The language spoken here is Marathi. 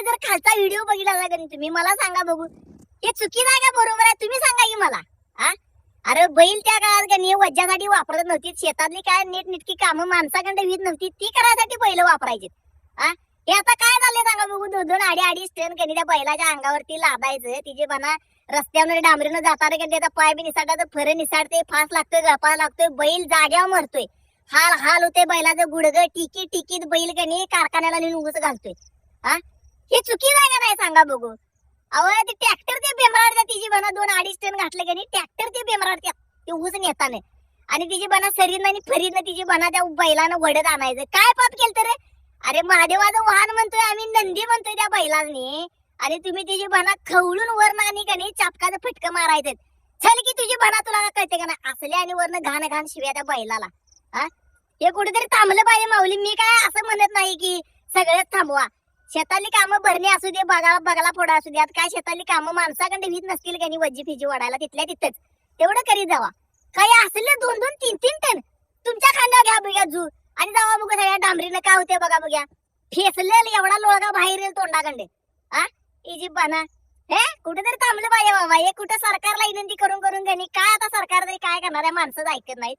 हे जर खालचा व्हिडिओ बघितला का नाही तुम्ही मला सांगा बघू. हे चुकीचं आहे का? बरोबर आहे. तुम्ही सांगा की मला. हा? अरे बैल त्या काळात का नाही वज्जासाठी वापरत नव्हती शेतातली काय नीट निटकी कामं माणसाकडे वीज नव्हती? ती करायसाठी बैल वापरायची हा? हे आता काय झाले सांगा बघू? दोन दोन आडी आडी टन कधी त्या बैलाच्या अंगावरती लादायचं. तिचे बना रस्त्यावर डांबरीनं जाताना कधी त्याचा पाय बी निसाडतात फर निसाडते फास लागतोय गळपा लागतोय बैल जाग्यावर मरतोय. हाल हाल होते बैलाचं गुडगं टिकी टिकीत बैल कणी कारखान्याला नेऊन उगच घालतोय. हा? हे चुकी जागा का नाही सांगा बघू. अहो ते ट्रॅक्टर ते बेमराडत्या तिची बना दोन अडीच टन घातले की ट्रॅक्टर ते बेमराडत्या ते ऊस नेताने आणि तिची बना सरीनं आणि फरीनं तिची बना त्या बैलानं वडत आणायचं. काय पाप केलं तर रे? अरे महादेवाचं वाहन म्हणतोय आम्ही नंदी म्हणतोय त्या बैलांनी. आणि तुम्ही तिची बना खवळून वर का नाही चापकाचं फटकं मारायचं. चल की तुझी बना तुला कळते का नाही? असले आणि वरनं घाण घाण शिव्या त्या बैलाला. हा? हे कुठेतरी थांबलं पाहिजे माऊली. मी काय असं म्हणत नाही की सगळंच थांबवा. शेतातली कामं भरणी असू दे बघा बघाला फोडा असू द्यात काय शेतातली कामं माणसाकडे वीज नसतील का नाही वज्जी फिजी वाढायला तिथल्या तिथंच. तेवढं करीत जावा. काही असले दोन दोन तीन तीन टन. तुमच्या खांद्यावर घ्या बघ्या जू. आणि जावा बघा सगळ्या डांबरीनं काय होते बघा बघ्या. फेसलेल एवढा लोळगा बाहेर येईल तोंडाकडे हा इजी बना. हे? कुठेतरी थांबलं पाहिजे बाबा. हे कुठे सरकारला विनंती करून करून घेणे काय आता सरकार तरी काय करणार आहे? माणसं ऐकत नाहीत.